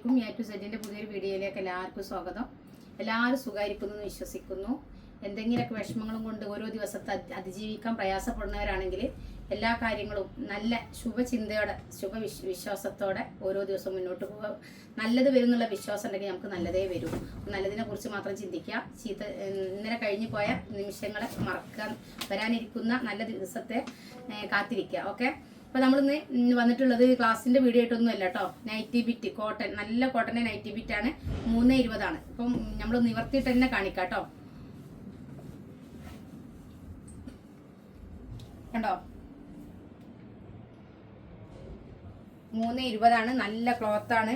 അലൈക്കും A to സെഡിന്റെ പുതിയൊരു വീഡിയോയിലേക്ക് എല്ലാവർക്കും സ്വാഗതം. എല്ലാവരും സുഖമായിരിക്കുന്നു എന്ന് വിശ്വസിക്കുന്നു. എന്തെങ്കിലുമൊക്കെ വിഷമങ്ങളും കൊണ്ട് ഓരോ ദിവസത്തെ അതി- അതിജീവിക്കാൻ പ്രയാസപ്പെടുന്നവരാണെങ്കിൽ എല്ലാ കാര്യങ്ങളും നല്ല ശുഭചിന്തയോടെ ശുഭ വിശ്വാസത്തോടെ ഓരോ ദിവസവും മുന്നോട്ട് പോകുക നല്ലത് വരും എന്നുള്ള വിശ്വാസം ഉണ്ടെങ്കിൽ നമുക്ക് നല്ലതേ വരൂ. നല്ലതിനെ കുറിച്ച് മാത്രം ചിന്തിക്കുക. ചീത്ത ഇന്നലെ കഴിഞ്ഞു പോയ നിമിഷങ്ങളെ മറക്കാൻ വരാനിരിക്കുന്ന നല്ല ദിവസത്തെ കാത്തിരിക്കുക. ഓക്കെ? അപ്പൊ നമ്മളിന്ന് വന്നിട്ടുള്ളത് ക്ലാസ്സിന്റെ വീഡിയോ ആയിട്ടൊന്നും അല്ല കേട്ടോ നൈറ്റി ബിറ്റ് കോട്ടൺ നല്ല കോട്ടന്റെ നൈറ്റി ബിറ്റ് ആണ്. മൂന്ന് ഇരുപതാണ്. ഇപ്പം നമ്മൾ നിവർത്തിയിട്ട് തന്നെ കാണിക്കാം കേട്ടോ കണ്ടോ? മൂന്ന് ഇരുപതാണ്. നല്ല ക്ലോത്ത് ആണ്.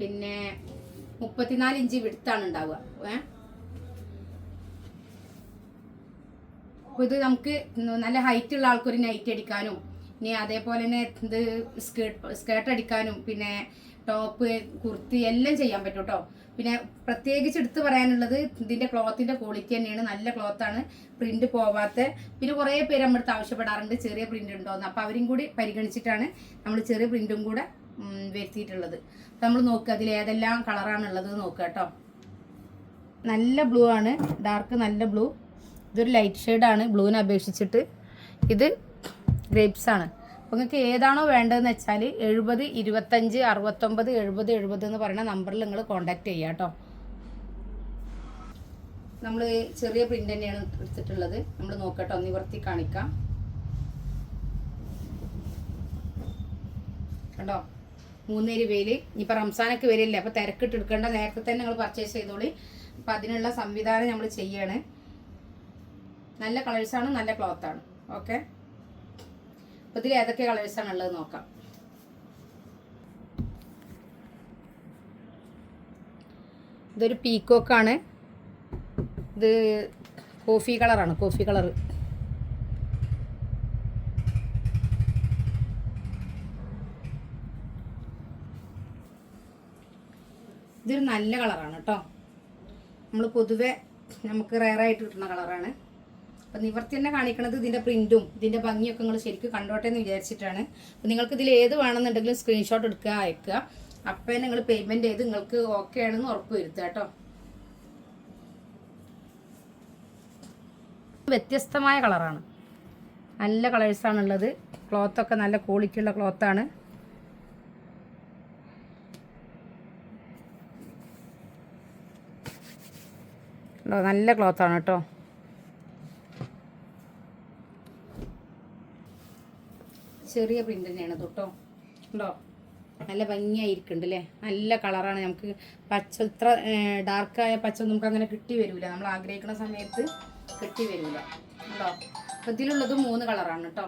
പിന്നെ മുപ്പത്തിനാല് ഇഞ്ച് വിടുത്താണ് ഉണ്ടാവുക. ഏഹ് ഇത് നമുക്ക് നല്ല ഹൈറ്റ് ഉള്ള ആൾക്കൊരു നൈറ്റ് അടിക്കാനും ഇനി അതേപോലെ തന്നെ ഇത് സ്കേർട്ട് സ്കേർട്ട് അടിക്കാനും പിന്നെ ടോപ്പ് കുർത്തി എല്ലാം ചെയ്യാൻ പറ്റും കേട്ടോ പിന്നെ പ്രത്യേകിച്ച് എടുത്തു പറയാനുള്ളത് ഇതിന്റെ ക്ലോത്തിന്റെ ക്വാളിറ്റി തന്നെയാണ്. നല്ല ക്ലോത്താണ് പ്രിന്റ് പോവാത്ത. പിന്നെ കുറേ പേര് നമ്മുടെ അടുത്ത് ആവശ്യപ്പെടാറുണ്ട്. ചെറിയ പ്രിന്റ് ഉണ്ടോന്ന്. അപ്പോൾ അവരും കൂടി പരിഗണിച്ചിട്ടാണ് നമ്മൾ ചെറിയ പ്രിന്റും കൂടെ വരുത്തിയിട്ടുള്ളത്. നമ്മൾ നോക്കുക അതിൽ ഏതെല്ലാം കളറാണ് ഉള്ളത് നോക്കുക കേട്ടോ നല്ല ബ്ലൂ ആണ്. ഡാർക്ക് നല്ല ബ്ലൂ ഇതൊരു ലൈറ്റ് ഷെയ്ഡാണ് ബ്ലൂവിനെ അപേക്ഷിച്ചിട്ട് ഇത് ഗ്രേപ്സ് ആണ്. അപ്പോൾ നിങ്ങൾക്ക് ഏതാണോ വേണ്ടതെന്ന് വെച്ചാൽ എഴുപത് ഇരുപത്തഞ്ച് അറുപത്തൊമ്പത് എഴുപത് എഴുപത് എന്ന് പറയുന്ന നമ്പറിൽ നിങ്ങൾ കോൺടാക്റ്റ് ചെയ്യുക കേട്ടോ നമ്മൾ ചെറിയ പ്രിന്റ് തന്നെയാണ് എടുത്തിട്ടുള്ളത്. നമ്മൾ നോക്കട്ടോ നിവർത്തി കാണിക്കാം. കണ്ടോ? മൂന്നേരി വേൽ ഇനിയിപ്പോൾ റംസാനൊക്കെ വരില്ല അപ്പോൾ തിരക്കിട്ട് എടുക്കേണ്ട നേരത്തെ തന്നെ നിങ്ങൾ പർച്ചേസ് ചെയ്തോളി. അപ്പം അതിനുള്ള സംവിധാനം നമ്മൾ ചെയ്യാണ്. നല്ല കളേഴ്സാണ് നല്ല ക്ലോത്താണ് ഓക്കെ അപ്പോൾ ഇതിൽ ഏതൊക്കെ കളേഴ്സാണ് ഉള്ളത് നോക്കാം. ഇതൊരു പീക്കോക്കാണ് ഇത് കോഫി കളറാണ് കോഫി കളർ ഇതൊരു നല്ല കളറാണ് കേട്ടോ നമ്മൾ പൊതുവെ നമുക്ക് റയറായിട്ട് കിട്ടുന്ന കളറാണ് അപ്പം നിവർത്തി തന്നെ കാണിക്കണത് ഇതിന്റെ പ്രിന്റും ഇതിന്റെ ഭംഗിയൊക്കെ നിങ്ങൾ ശരിക്കും കണ്ടോട്ടെ എന്ന് വിചാരിച്ചിട്ടാണ്. അപ്പം നിങ്ങൾക്ക് ഇതിൽ ഏത് വേണമെന്നുണ്ടെങ്കിലും സ്ക്രീൻഷോട്ട് എടുക്കുക അയക്കുക. അപ്പം നിങ്ങൾ പേയ്മെന്റ് ചെയ്ത് നിങ്ങൾക്ക് ഓക്കെ ആണെന്ന് ഉറപ്പ് വരുത്തുക കേട്ടോ. വ്യത്യസ്തമായ കളറാണ് നല്ല കളേഴ്സാണുള്ളത് ക്ലോത്തൊക്കെ നല്ല ക്വാളിറ്റിയുള്ള ക്ലോത്താണ് നല്ല ക്ലോത്താണ് കേട്ടോ. ചെറിയ പ്രിന്റ് തന്നെയാണ് തൊട്ടോ ഉണ്ടോ നല്ല ഭംഗിയായിരിക്കുന്നുണ്ട് അല്ലേ? നല്ല കളറാണ് നമുക്ക് പച്ച ഇത്ര ഡാർക്കായ പച്ച നമുക്ക് അങ്ങനെ കിട്ടി വരില്ല നമ്മൾ ആഗ്രഹിക്കുന്ന സമയത്ത് കിട്ടി വരില്ല ഉണ്ടോ അപ്പം ഇതിലുള്ളത് മൂന്ന് കളറാണ് കേട്ടോ.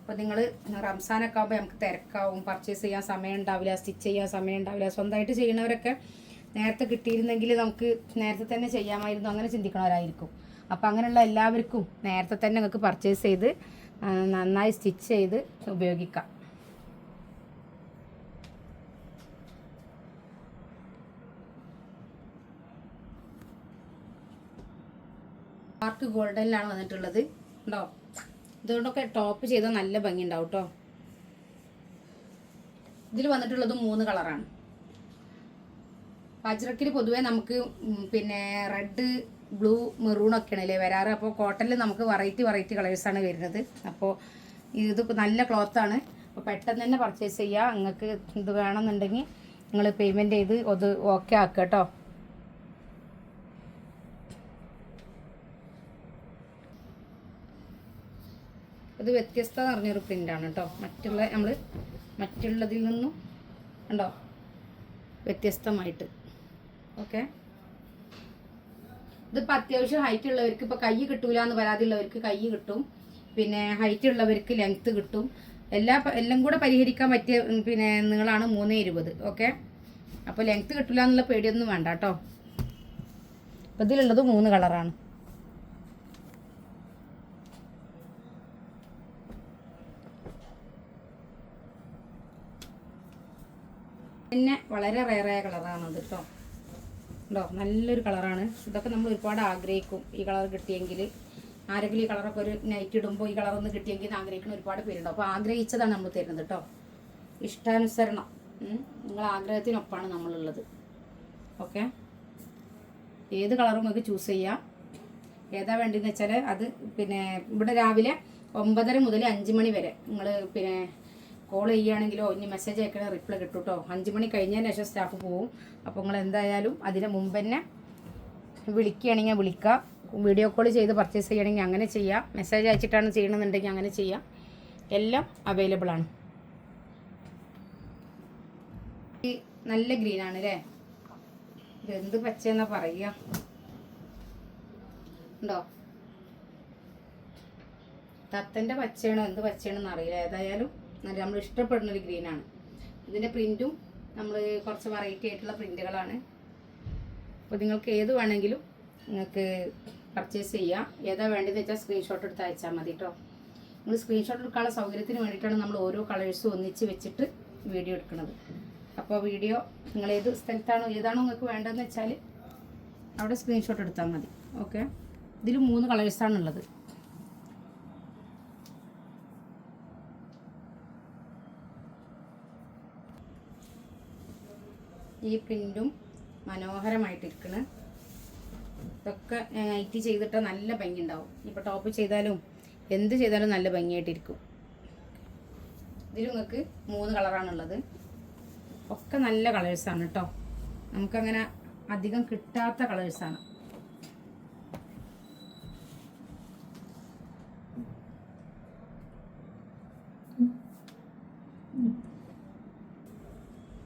അപ്പോൾ നിങ്ങൾ റംസാനൊക്കെ ആകുമ്പോൾ നമുക്ക് തിരക്കാവും. പർച്ചേസ് ചെയ്യാൻ സമയം ഉണ്ടാവില്ല. സ്റ്റിച്ച് ചെയ്യാൻ സമയം ഉണ്ടാവില്ല. സ്വന്തമായിട്ട് ചെയ്യുന്നവരൊക്കെ നേരത്തെ കിട്ടിയിരുന്നെങ്കിൽ നമുക്ക് നേരത്തെ തന്നെ ചെയ്യാമായിരുന്നു. അങ്ങനെ ചിന്തിക്കണവരായിരിക്കും. അപ്പോൾ അങ്ങനെയുള്ള എല്ലാവർക്കും നേരത്തെ തന്നെ നിങ്ങൾക്ക് പർച്ചേസ് ചെയ്ത് നന്നായി സ്റ്റിച്ച് ചെയ്ത് ഉപയോഗിക്കാം. ഡാർക്ക് ഗോൾഡനിലാണ് വന്നിട്ടുള്ളത്. ഉണ്ടോ? ഇതുകൊണ്ടൊക്കെ ടോപ്പ് ചെയ്താൽ നല്ല ഭംഗി ഉണ്ടാവും കേട്ടോ ഇതിൽ വന്നിട്ടുള്ളത് മൂന്ന് കളറാണ് അജ്രക്കിൽ പൊതുവേ നമുക്ക് പിന്നെ റെഡ് ബ്ലൂ മെറൂൺ ഒക്കെയാണ് അല്ലേ വരാറ്? അപ്പോൾ കോട്ടണിൽ നമുക്ക് വെറൈറ്റി വെറൈറ്റി കളേഴ്സാണ് വരുന്നത്. അപ്പോൾ ഇത് നല്ല ക്ലോത്താണ് അപ്പോൾ പെട്ടെന്ന് തന്നെ പർച്ചേസ് ചെയ്യുക നിങ്ങൾക്ക് ഇത് വേണമെന്നുണ്ടെങ്കിൽ നിങ്ങൾ പേയ്മെന്റ് ചെയ്ത് അത് ഓക്കെ ആക്കുക കേട്ടോ. ഇത് വ്യത്യസ്ത നിറഞ്ഞൊരു പ്രിന്റാണ് കേട്ടോ. മറ്റുള്ള നമ്മൾ മറ്റുള്ളതിൽ നിന്നും ഉണ്ടോ വ്യത്യസ്തമായിട്ട്. ഓക്കെ ഇതിപ്പോൾ അത്യാവശ്യം ഹൈറ്റ് ഉള്ളവർക്ക് ഇപ്പോൾ കൈ കിട്ടൂല എന്ന് പരാതിയുള്ളവർക്ക് കൈ കിട്ടും. പിന്നെ ഹൈറ്റ് ഉള്ളവർക്ക് ലെങ്ത്ത് കിട്ടും. എല്ലാ എല്ലാം കൂടെ പരിഹരിക്കാൻ പറ്റിയ പിന്നെ നിങ്ങളാണ് മൂന്ന് ഇരുപത് ഓക്കെ അപ്പോൾ ലെങ്ത്ത് കിട്ടില്ല എന്നുള്ള പേടിയൊന്നും വേണ്ട കേട്ടോ. അപ്പോൾ ഇതിലുള്ളത് മൂന്ന് കളറാണ് പിന്നെ വളരെ റയറായ കളറാണ് കേട്ടോ ഉണ്ടോ? നല്ലൊരു കളറാണ്. ഇതൊക്കെ നമ്മൾ ഒരുപാട് ആഗ്രഹിക്കും ഈ കളർ കിട്ടിയെങ്കിൽ ആരെങ്കിലും ഈ കളറൊക്കെ ഒരു നൈറ്റ് ഇടുമ്പോൾ ഈ കളർ ഒന്ന് കിട്ടിയെങ്കിൽ ആഗ്രഹിക്കുന്ന ഒരുപാട് പേരുണ്ട്. അപ്പോൾ ആഗ്രഹിച്ചതാണ് നമ്മൾ തരുന്നത് കേട്ടോ ഇഷ്ടാനുസരണം. നിങ്ങൾ ആഗ്രഹത്തിനൊപ്പമാണ് നമ്മളുള്ളത്. ഓക്കെ? ഏത് കളറും നമുക്ക് ചൂസ് ചെയ്യാം. ഏതാ വേണ്ടതെന്ന് വെച്ചാൽ അത് പിന്നെ ഇവിടെ രാവിലെ ഒമ്പതര മുതൽ അഞ്ച് മണി വരെ. നിങ്ങൾ പിന്നെ കോൾ ചെയ്യുകയാണെങ്കിലോ ഇനി മെസ്സേജ് അയക്കണ റിപ്ലൈ കിട്ടും കേട്ടോ അഞ്ച് മണി കഴിഞ്ഞതിന് ശേഷം സ്റ്റാഫ് പോവും. അപ്പോൾ നിങ്ങൾ എന്തായാലും അതിന് മുമ്പ് തന്നെ വിളിക്കുകയാണെങ്കിൽ വിളിക്കാം വീഡിയോ കോൾ ചെയ്ത് പർച്ചേസ് ചെയ്യണമെങ്കിൽ അങ്ങനെ ചെയ്യാം. മെസ്സേജ് അയച്ചിട്ടാണ് ചെയ്യണമെന്നുണ്ടെങ്കിൽ അങ്ങനെ ചെയ്യാം. എല്ലാം അവൈലബിൾ ആണ്. നല്ല ഗ്രീൻ ആണ് അല്ലേ ഇതെന്ത് പച്ചയെന്നാ പറയുക? ഉണ്ടോ? തത്തന്റെ പച്ചയാണോ എന്ത് പച്ചയാണെന്ന് അറിയില്ല. ഏതായാലും നല്ല നമ്മൾ ഇഷ്ടപ്പെടുന്ന ഒരു ഗ്രീനാണ് ഇതിന്റെ പ്രിന്റും നമ്മൾ കുറച്ച് വെറൈറ്റി ആയിട്ടുള്ള പ്രിന്റുകളാണ് അപ്പോൾ നിങ്ങൾക്ക് ഏത് വേണമെങ്കിലും നിങ്ങൾക്ക് പർച്ചേസ് ചെയ്യാം. ഏതാ വേണ്ടതെന്ന് വെച്ചാൽ സ്ക്രീൻഷോട്ട് എടുത്ത് അയച്ചാൽ മതി കേട്ടോ നിങ്ങൾ സ്ക്രീൻഷോട്ട് എടുക്കാനുള്ള സൗകര്യത്തിന് വേണ്ടിയിട്ടാണ് നമ്മൾ ഓരോ കളേഴ്സും ഒന്നിച്ച് വെച്ചിട്ട് വീഡിയോ എടുക്കുന്നത്. അപ്പോൾ വീഡിയോ നിങ്ങൾ ഏത് സ്ഥലത്താണോ ഏതാണോ നിങ്ങൾക്ക് വേണ്ടതെന്ന് വെച്ചാൽ അവിടെ സ്ക്രീൻഷോട്ട് എടുത്താൽ മതി. ഓക്കെ ഇതിൽ മൂന്ന് കളേഴ്സാണുള്ളത് ഈ പ്രിന്റും മനോഹരമായിട്ടിരിക്കണ്. ഇതൊക്കെ നൈറ്റി ചെയ്തിട്ട് നല്ല ഭംഗി ഉണ്ടാവും ഇപ്പോൾ ടോപ്പ് ചെയ്താലും എന്ത് ചെയ്താലും നല്ല ഭംഗിയായിട്ടിരിക്കും. ഇതിൽ നിങ്ങൾക്ക് മൂന്ന് കളറാണുള്ളത്. ഒക്കെ നല്ല കളേഴ്സാണ് കേട്ടോ നമുക്കങ്ങനെ അധികം കിട്ടാത്ത കളേഴ്സാണ്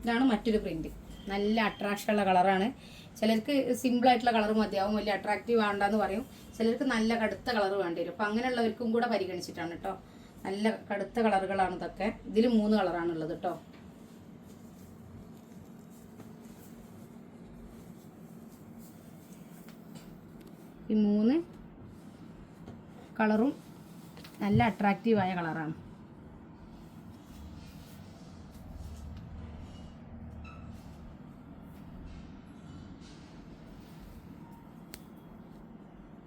ഇതാണ് മറ്റൊരു പ്രിന്റ്. നല്ല അട്രാക്ഷൻ ഉള്ള കളറാണ് ചിലർക്ക് സിമ്പിൾ ആയിട്ടുള്ള കളർ മതിയാവും വലിയ അട്രാക്റ്റീവ് വേണ്ടെന്ന് പറയും. ചിലർക്ക് നല്ല കടുത്ത കളർ വേണ്ടി വരും. അപ്പം അങ്ങനെയുള്ളവർക്കും കൂടെ പരിഗണിച്ചിട്ടാണ് കേട്ടോ നല്ല കടുത്ത കളറുകളാണ് ഇതൊക്കെ. ഇതിൽ മൂന്ന് കളറാണുള്ളത് കേട്ടോ ഈ മൂന്ന് കളറും നല്ല അട്രാക്റ്റീവായ കളറാണ്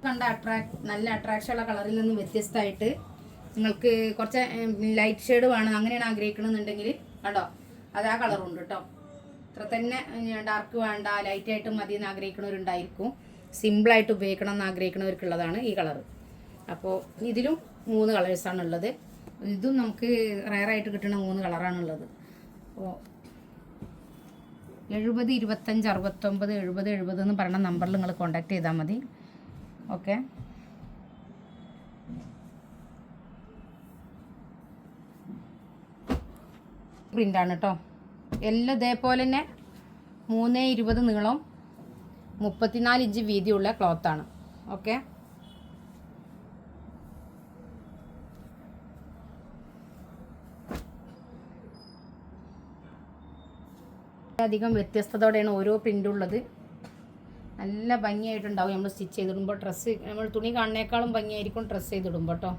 കണ്ട അട്രാക്ട് നല്ല അട്രാക്ഷൻ ഉള്ള കളറിൽ നിന്നും വ്യത്യസ്തമായിട്ട് നിങ്ങൾക്ക് കുറച്ച് ലൈറ്റ് ഷെയ്ഡ് വേണം അങ്ങനെയാണ് ആഗ്രഹിക്കണമെന്നുണ്ടെങ്കിൽ കണ്ടോ? അത് ആ കളറുണ്ട് കേട്ടോ ഇത്ര തന്നെ ഡാർക്ക് വേണ്ട ലൈറ്റ് ആയിട്ട് മതി എന്ന് ആഗ്രഹിക്കുന്നവരുണ്ടായിരിക്കും. സിമ്പിളായിട്ട് ഉപയോഗിക്കണം എന്ന് ആഗ്രഹിക്കുന്നവർക്കുള്ളതാണ് ഈ കളർ അപ്പോൾ ഇതിലും മൂന്ന് കളേഴ്സാണ് ഉള്ളത്. ഇതും നമുക്ക് റയറായിട്ട് കിട്ടുന്ന മൂന്ന് കളറാണുള്ളത് അപ്പോൾ എഴുപത് ഇരുപത്തഞ്ച് അറുപത്തൊമ്പത് എഴുപത് എഴുപത് എന്ന് പറയുന്ന നമ്പറിൽ നിങ്ങൾ കോൺടാക്ട് ചെയ്താൽ മതി. ഓക്കെ. പ്രിന്റാണ് കേട്ടോ എല്ലാം ഇതേപോലെ തന്നെ മൂന്ന് ഇരുപത് നീളം മുപ്പത്തിനാല് ഇഞ്ച് വീതിയുള്ള ക്ലോത്താണ് ഓക്കെ. അധികം വ്യത്യസ്തതയോടെയാണ് ഓരോ പ്രിന്റും ഉള്ളത്. നല്ല ഭംഗിയായിട്ടുണ്ടാവും. നമ്മൾ സ്റ്റിച്ച് ചെയ്തിടുമ്പോൾ ഡ്രസ്സ് നമ്മൾ തുണി കാണുന്നേക്കാളും ഭംഗിയായിരിക്കും ഡ്രസ്സ് ചെയ്തിടുമ്പോൾ കേട്ടോ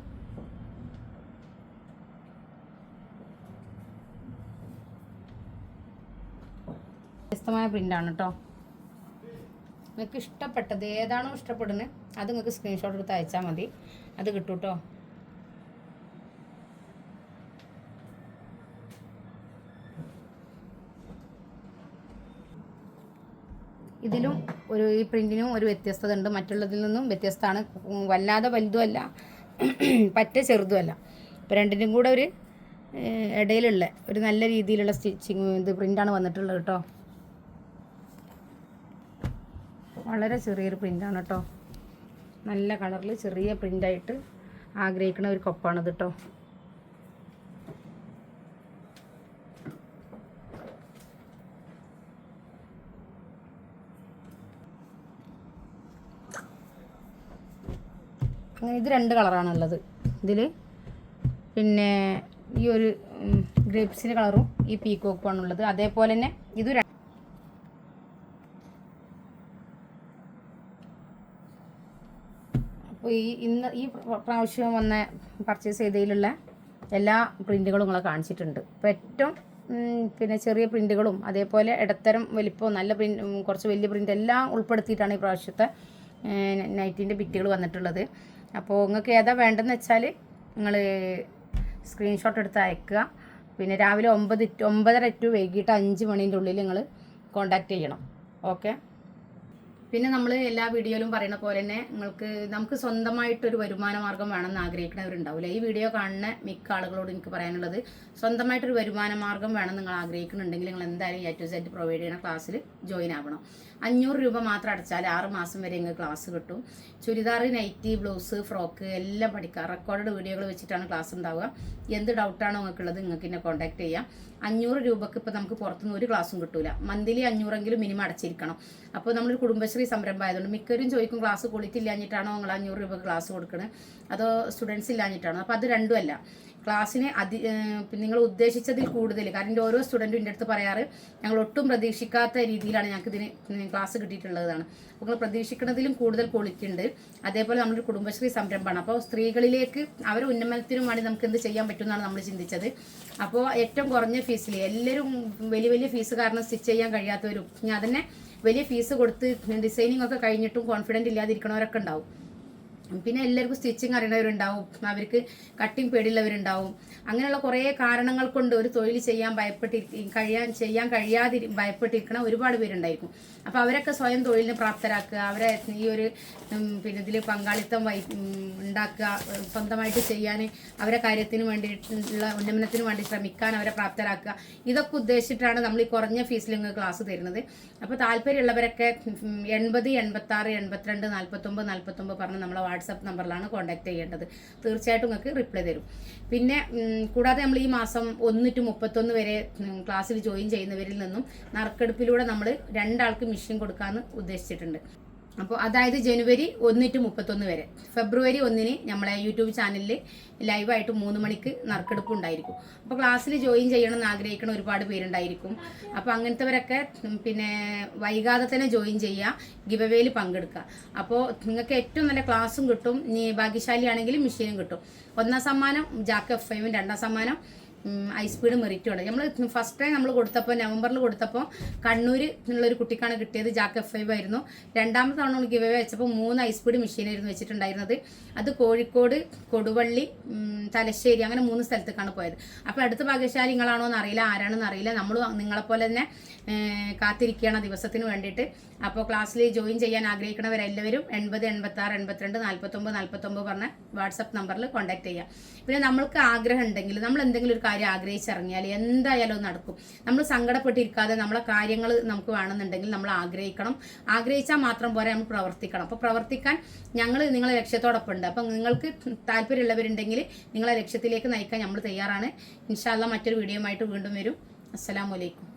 വ്യത്യസ്തമായ പ്രിന്റാണ് കേട്ടോ നിങ്ങൾക്ക് ഇഷ്ടപ്പെട്ടത് ഏതാണോ ഇഷ്ടപ്പെടുന്നത് അത് നിങ്ങൾക്ക് സ്ക്രീൻഷോട്ട് എടുത്ത് അയച്ചാൽ മതി. അത് കിട്ടും കേട്ടോ ഇതിലും ഒരു ഈ പ്രിന്റിനും ഒരു വ്യത്യസ്തത ഉണ്ട് മറ്റുള്ളതിൽ നിന്നും വ്യത്യസ്തമാണ്. വല്ലാതെ വലുതുമല്ല. പറ്റ ചെറുതുമല്ല. ഇപ്പോൾ രണ്ടിനും കൂടെ ഒരു ഇടയിലുള്ള ഒരു നല്ല രീതിയിലുള്ള സ്റ്റിച്ചിങ് ഇത് പ്രിന്റാണ് വന്നിട്ടുള്ളത് കേട്ടോ. വളരെ ചെറിയൊരു പ്രിന്റാണ് കേട്ടോ. നല്ല കളറിൽ ചെറിയ പ്രിന്റായിട്ട് കൊപ്പാണിത് കേട്ടോ. ഇത് രണ്ട് കളറാണ് ഉള്ളത്. ഇതിൽ പിന്നെ ഈ ഒരു ഗ്രേപ്സിന്റെ കളറും ഈ പീക്കോക്കും ഉള്ളത്. അതേപോലെ തന്നെ ഇത് അപ്പോൾ ഈ ഇന്ന് ഈ പ്രാവശ്യം വന്ന പർച്ചേസ് ചെയ്തതിലുള്ള എല്ലാ പ്രിന്റുകളും നിങ്ങളെ കാണിച്ചിട്ടുണ്ട്. അപ്പോൾ ഏറ്റവും പിന്നെ ചെറിയ പ്രിന്റുകളും അതേപോലെ ഇടത്തരം വലിപ്പം നല്ല പ്രിന്റ് കുറച്ച് വലിയ പ്രിന്റ് എല്ലാം ഉൾപ്പെടുത്തിയിട്ടാണ് ഈ പ്രാവശ്യത്തെ നൈറ്റിന്റെ ബിറ്റുകൾ വന്നിട്ടുള്ളത്. അപ്പോൾ നിങ്ങൾക്ക് ഏതാ വേണ്ടതെന്ന് വെച്ചാൽ നിങ്ങൾ സ്ക്രീൻഷോട്ട് എടുത്ത് അയക്കുക. പിന്നെ രാവിലെ ഒമ്പത് ഒമ്പതര ടു വൈകിട്ട് അഞ്ച് മണീന്റെ ഉള്ളിൽ നിങ്ങൾ കോണ്ടാക്ട് ചെയ്യണം. ഓക്കെ പിന്നെ നമ്മൾ എല്ലാ വീഡിയോയിലും പറയുന്ന പോലെ തന്നെ നിങ്ങൾക്ക് നമുക്ക് സ്വന്തമായിട്ടൊരു വരുമാന മാർഗം വേണമെന്ന് ആഗ്രഹിക്കുന്നവരുണ്ടാവില്ല ഈ വീഡിയോ കാണുന്ന മിക്ക ആളുകളോട് എനിക്ക് പറയാനുള്ളത് സ്വന്തമായിട്ടൊരു വരുമാന മാർഗം വേണം നിങ്ങൾ ആഗ്രഹിക്കുന്നുണ്ടെങ്കിൽ നിങ്ങൾ എന്തായാലും എ ടു സെറ്റ് പ്രൊവൈഡ് ചെയ്യുന്ന ക്ലാസ്സിൽ ജോയിൻ ആവണം. അഞ്ഞൂറ് രൂപ മാത്രം അടച്ചാൽ ആറ് മാസം വരെ നിങ്ങൾക്ക് ക്ലാസ് കിട്ടും. ചുരിദാർ നൈറ്റി ബ്ലൗസ് ഫ്രോക്ക് എല്ലാം പഠിക്കാം. റെക്കോർഡ് വീഡിയോകൾ വെച്ചിട്ടാണ് ക്ലാസ് ഉണ്ടാവുക. എന്ത് ഡൗട്ടാണോ നിങ്ങൾക്കുള്ളത് നിങ്ങൾക്ക് എന്നെ കോൺടാക്ട് ചെയ്യാം. അഞ്ഞൂറ് രൂപക്ക് ഇപ്പോൾ നമുക്ക് പുറത്തുനിന്ന് ഒരു ക്ലാസ്സും കിട്ടൂല. മന്ത്ലി അഞ്ഞൂറെങ്കിലും മിനിമം അടച്ചിരിക്കണം. അപ്പോൾ നമ്മളൊരു കുടുംബശ്രീ സംരംഭം ആയതുകൊണ്ട് മിക്കവരും ചോദിക്കും ക്ലാസ് ക്വാളിറ്റി ഇല്ലാഞ്ഞിട്ടാണോ നിങ്ങൾ അഞ്ഞൂറ് രൂപ ക്ലാസ് കൊടുക്കുന്നത് അതോ സ്റ്റുഡൻസ് ഇല്ലാഞ്ഞിട്ടാണോ? അപ്പോൾ അത് രണ്ടും അല്ല. ക്ലാസ്സിന് അതി നിങ്ങൾ ഉദ്ദേശിച്ചതിൽ കൂടുതൽ. കാരണം എന്റെ ഓരോ സ്റ്റുഡന്റും എന്റെ അടുത്ത് പറയാറ് ഞങ്ങൾ ഒട്ടും പ്രതീക്ഷിക്കാത്ത രീതിയിലാണ് ഞങ്ങൾക്ക് ഇതിന് ക്ലാസ് കിട്ടിയിട്ടുള്ളതാണ്. അപ്പോൾ നിങ്ങൾ പ്രതീക്ഷിക്കുന്നതിലും കൂടുതൽ ക്വാളിറ്റി ഉണ്ട്. അതേപോലെ നമ്മളൊരു കുടുംബശ്രീ സംരംഭമാണ്. അപ്പോൾ സ്ത്രീകളിലേക്ക് അവർ ഉന്നമനത്തിനും വേണ്ടി നമുക്ക് എന്ത് ചെയ്യാൻ പറ്റും എന്നാണ് നമ്മൾ ചിന്തിച്ചത്. അപ്പോൾ ഏറ്റവും കുറഞ്ഞ ഫീസിൽ എല്ലാവരും വലിയ വലിയ ഫീസ് കാരണം സ്റ്റിച്ച് ചെയ്യാൻ കഴിയാത്തവരും ഞാൻ തന്നെ വലിയ ഫീസ് കൊടുത്ത് ഡിസൈനിങ് ഒക്കെ കഴിഞ്ഞിട്ടും കോൺഫിഡന്റ് ഇല്ലാതിരിക്കണവരൊക്കെ ഉണ്ടാവും. പിന്നെ എല്ലാവർക്കും സ്റ്റിച്ചിങ് അറിയണവരുണ്ടാവും അവർക്ക് കട്ടിങ് പേടിയുള്ളവരുണ്ടാവും. അങ്ങനെയുള്ള കുറേ കാരണങ്ങൾ കൊണ്ട് ഒരു തൊഴിൽ ചെയ്യാൻ ഭയപ്പെട്ടി കഴിയാൻ ചെയ്യാൻ കഴിയാതി ഭയപ്പെട്ടിരിക്കണ ഒരുപാട് പേരുണ്ടായിരിക്കും. അപ്പോൾ അവരൊക്കെ സ്വയം തൊഴിലിന് പ്രാപ്തരാക്കുക അവരെ ഈ ഒരു പിന്നെ ഇതിൽ പങ്കാളിത്തം വൈ ഉണ്ടാക്കുക സ്വന്തമായിട്ട് ചെയ്യാൻ അവരെ കാര്യത്തിന് വേണ്ടിയിട്ടുള്ള ഉന്നമനത്തിന് വേണ്ടി ശ്രമിക്കാൻ അവരെ പ്രാപ്തരാക്കുക. ഇതൊക്കെ ഉദ്ദേശിച്ചിട്ടാണ് നമ്മൾ ഈ കുറഞ്ഞ ഫീസിൽ നിങ്ങൾ ക്ലാസ് തരുന്നത്. അപ്പോൾ താല്പര്യമുള്ളവരൊക്കെ എൺപത് എൺപത്തി ആറ് എൺപത്തിരണ്ട് നാൽപ്പത്തൊമ്പത് നാൽപ്പത്തൊമ്പത് പറഞ്ഞ് നമ്മളെ വാട്സപ്പ് നമ്പറിലാണ് കോൺടാക്ട് ചെയ്യേണ്ടത്. തീർച്ചയായിട്ടും നിങ്ങൾക്ക് റിപ്ലൈ തരും. പിന്നെ കൂടാതെ നമ്മൾ ഈ മാസം ഒന്ന് ടു മുപ്പത്തൊന്ന് വരെ ക്ലാസ്സിൽ ജോയിൻ ചെയ്യുന്നവരിൽ നിന്നും നറുക്കെടുപ്പിലൂടെ നമ്മൾ രണ്ടാൾക്ക് മിഷൻ കൊടുക്കാമെന്ന് ഉദ്ദേശിച്ചിട്ടുണ്ട്. അപ്പോൾ അതായത് ജനുവരി ഒന്ന് ടു മുപ്പത്തൊന്ന് വരെ. ഫെബ്രുവരി ഒന്നിന് നമ്മളെ യൂട്യൂബ് ചാനലിൽ ലൈവായിട്ട് മൂന്ന് മണിക്ക് നറുക്കെടുപ്പ് ഉണ്ടായിരിക്കും. അപ്പോൾ ക്ലാസ്സിൽ ജോയിൻ ചെയ്യണം എന്ന് ആഗ്രഹിക്കുന്ന ഒരുപാട് പേരുണ്ടായിരിക്കും. അപ്പോൾ അങ്ങനത്തെവരൊക്കെ പിന്നെ വൈകാതെ തന്നെ ജോയിൻ ചെയ്യുക ഗിവവേയിൽ പങ്കെടുക്കുക അപ്പോൾ നിങ്ങൾക്ക് ഏറ്റവും നല്ല ക്ലാസ്സും കിട്ടും ഭാഗ്യശാലിയാണെങ്കിൽ മെഷീനും കിട്ടും. ഒന്നാം സമ്മാനം ജാക്ക് എഫ് ഐവും രണ്ടാം സമ്മാനം ഐ സ്പീഡ് മെറിറ്റും ഉണ്ട്. നമ്മൾ ഫസ്റ്റ് ടൈം നമ്മൾ കൊടുത്തപ്പോൾ നവംബറിൽ കൊടുത്തപ്പോൾ കണ്ണൂർ ഒരു കുട്ടിക്കാണ് കിട്ടിയത് ജാക്ക് എഫ് ഫൈവ് ആയിരുന്നു. രണ്ടാമത്തെ തവണ നമ്മൾ ഗിവ് വെച്ചപ്പോൾ മൂന്ന് ഐ സ്പീഡ് മെഷീനായിരുന്നു വെച്ചിട്ടുണ്ടായിരുന്നത്. അത് കോഴിക്കോട് കൊടുവള്ളി തലശ്ശേരി അങ്ങനെ മൂന്ന് സ്ഥലത്തേക്കാണ് പോയത്. അപ്പോൾ അടുത്ത ഭാഗ്യശാലി നിങ്ങളാണോ എന്ന് അറിയില്ല ആരാണെന്ന് അറിയില്ല. നമ്മൾ നിങ്ങളെപ്പോലെ തന്നെ കാത്തിരിക്കുകയാണ് ദിവസത്തിന് വേണ്ടിയിട്ട്. അപ്പോൾ ക്ലാസ്സിൽ ജോയിൻ ചെയ്യാൻ ആഗ്രഹിക്കുന്നവരെല്ലാവരും എൺപത് എൺപത്തി ആറ് എൺപത്തിരണ്ട് നാൽപ്പത്തൊമ്പത് നാൽപ്പത്തൊമ്പത് പറഞ്ഞ വാട്സപ്പ് നമ്പറിൽ കോൺടാക്ട് ചെയ്യാം. പിന്നെ നമ്മൾക്ക് ആഗ്രഹം ഉണ്ടെങ്കിൽ നമ്മൾ എന്തെങ്കിലും ഒരു കാര്യം ആഗ്രഹിച്ചിറങ്ങിയാൽ എന്തായാലും നടക്കും. നമ്മൾ സങ്കടപ്പെട്ടിരിക്കാതെ നമ്മളെ കാര്യങ്ങൾ നമുക്ക് വേണമെന്നുണ്ടെങ്കിൽ നമ്മൾ ആഗ്രഹിക്കണം. ആഗ്രഹിച്ചാൽ മാത്രം പോരാ നമ്മൾ പ്രവർത്തിക്കണം. അപ്പോൾ പ്രവർത്തിക്കാൻ ഞങ്ങൾ നിങ്ങളെ ലക്ഷ്യത്തോടൊപ്പം ഉണ്ട്. അപ്പം നിങ്ങൾക്ക് താല്പര്യമുള്ളവരുണ്ടെങ്കിൽ നിങ്ങളെ ലക്ഷ്യത്തിലേക്ക് നയിക്കാൻ നമ്മൾ തയ്യാറാണ്. ഇൻഷാല്ല മറ്റൊരു വീഡിയോ ആയിട്ട് വീണ്ടും വരും. അസ്സലാമലൈക്കും